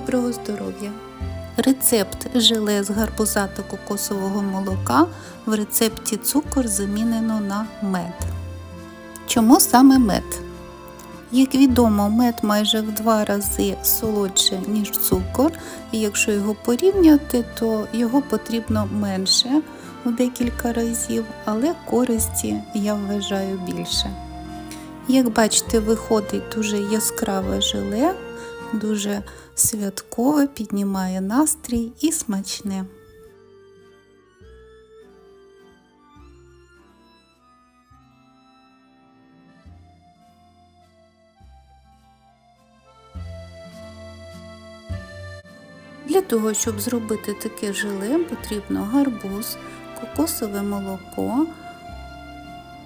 доброго здоров'я! Рецепт желе з гарбуза та кокосового молока в рецепті цукор замінено на мед. Чому саме мед? Як відомо, мед майже в два рази солодше, ніж цукор, і якщо його порівняти, то його потрібно менше у декілька разів, але користі я вважаю більше. Як бачите, виходить дуже яскраве желе, дуже святкове, піднімає настрій і смачне. Для того, щоб зробити таке желе, потрібно гарбуз, кокосове молоко,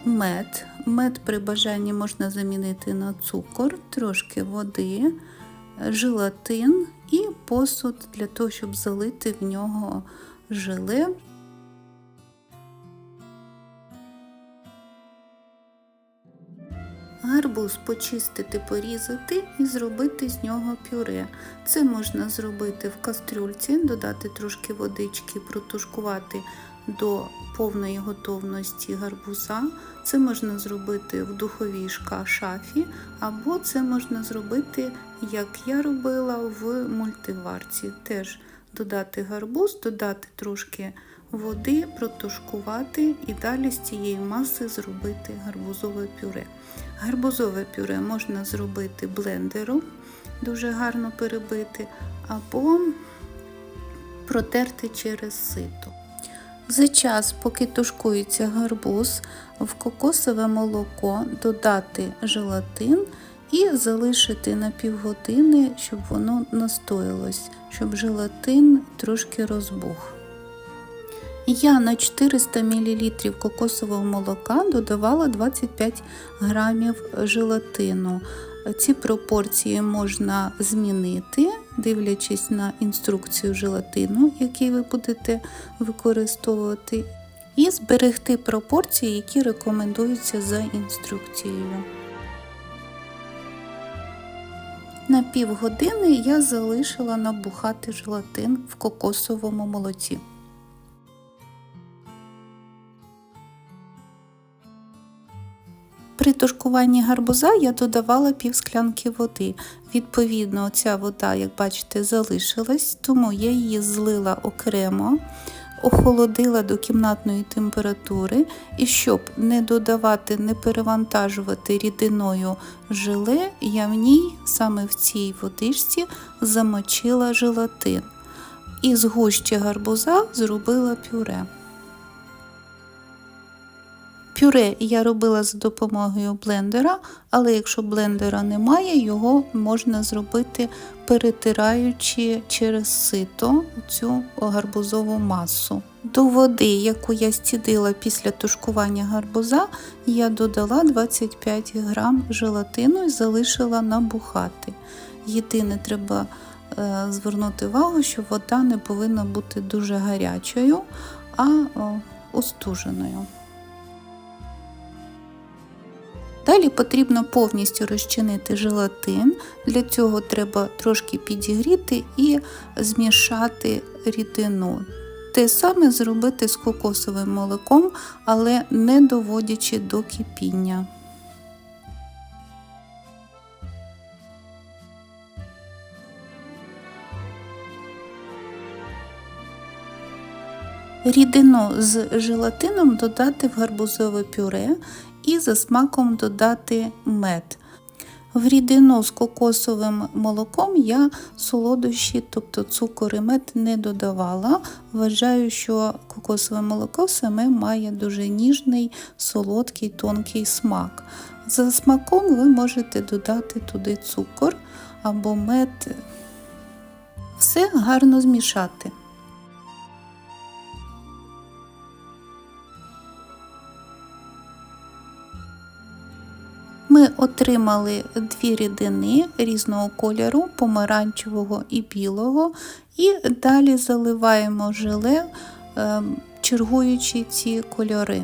мед. Мед при бажанні можна замінити на цукор, трошки води, желатин і посуд для того, щоб залити в нього желе. Гарбуз почистити, порізати і зробити з нього пюре. Це можна зробити в кастрюльці, додати трошки водички, протушкувати до повної готовності гарбуза. Це можна зробити в духовій шафі, або це можна зробити, як я робила в мультиварці. Теж додати гарбуз, додати трошки води, протушкувати і далі з цієї маси зробити гарбузове пюре. Гарбузове пюре можна зробити блендером, дуже гарно перебити, або протерти через сито. За час, поки тушкується гарбуз, в кокосове молоко додати желатин і залишити на півгодини, щоб воно настоялось, щоб желатин трошки розбух. Я на 400 мл кокосового молока додавала 25 грамів желатину. Ці пропорції можна змінити, дивлячись на інструкцію желатину, який ви будете використовувати, і зберегти пропорції, які рекомендуються за інструкцією. На півгодини я залишила набухати желатин в кокосовому молоці. При тушкуванні гарбуза я додавала пів склянки води. Відповідно, ця вода, як бачите, залишилась, тому я її злила окремо, охолодила до кімнатної температури, і щоб не додавати, не перевантажувати рідиною желе, я в ній, саме в цій водичці, замочила желатин. І з гущі гарбуза зробила пюре. Пюре я робила за допомогою блендера, але якщо блендера немає, його можна зробити перетираючи через сито цю гарбузову масу. До води, яку я стідила після тушкування гарбуза, я додала 25 грам желатину і залишила набухати. Єдине, треба е, звернути увагу, що вода не повинна бути дуже гарячою, а остуженою. Далі потрібно повністю розчинити желатин. Для цього треба трошки підігріти і змішати рідину. Те саме зробити з кокосовим молоком, але не доводячи до кипіння. Рідину з желатином додати в гарбузове пюре і за смаком додати мед. В рідину з кокосовим молоком я солодощі, тобто цукор і мед не додавала. Вважаю, що кокосове молоко саме має дуже ніжний, солодкий, тонкий смак. За смаком ви можете додати туди цукор або мед. Все гарно змішати. Ми отримали дві рідини різного кольору, помаранчевого і білого, і далі заливаємо желе, ем, чергуючи ці кольори.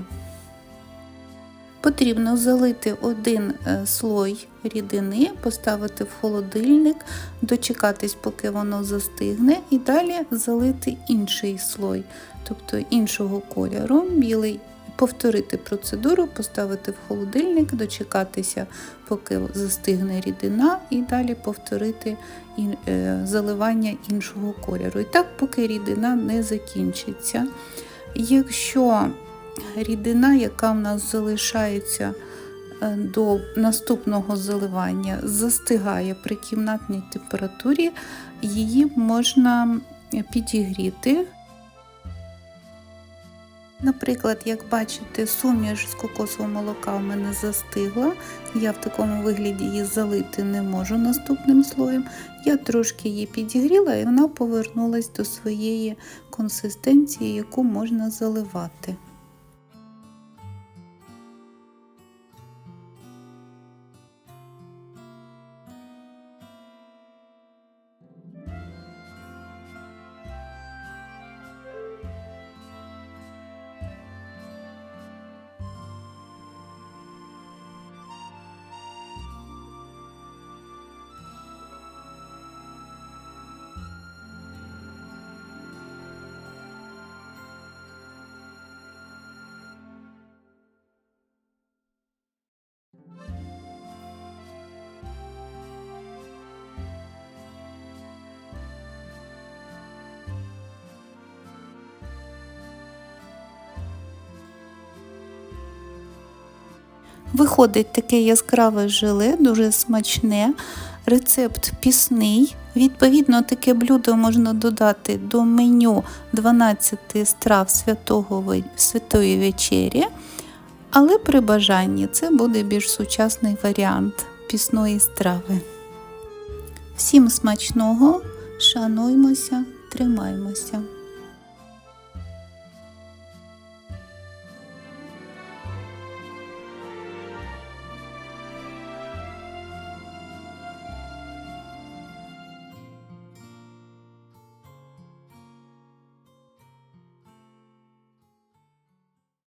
Потрібно залити один е, слой рідини, поставити в холодильник, дочекатись, поки воно застигне, і далі залити інший слой, тобто іншого кольору, білий. Повторити процедуру, поставити в холодильник, дочекатися, поки застигне рідина, і далі повторити е, заливання іншого кольору. І так, поки рідина не закінчиться. Якщо рідина, яка в нас залишається е, до наступного заливання, застигає при кімнатній температурі, її можна підігріти. Наприклад, як бачите, суміш з кокосового молока в мене застигла. Я в такому вигляді її залити не можу наступним слоєм. Я трошки її підігріла і вона повернулася до своєї консистенції, яку можна заливати. Виходить таке яскраве желе, дуже смачне. Рецепт пісний. Відповідно, таке блюдо можна додати до меню 12 страв святого, святої вечері. Але при бажанні це буде більш сучасний варіант пісної страви. Всім смачного, шануймося, тримаймося.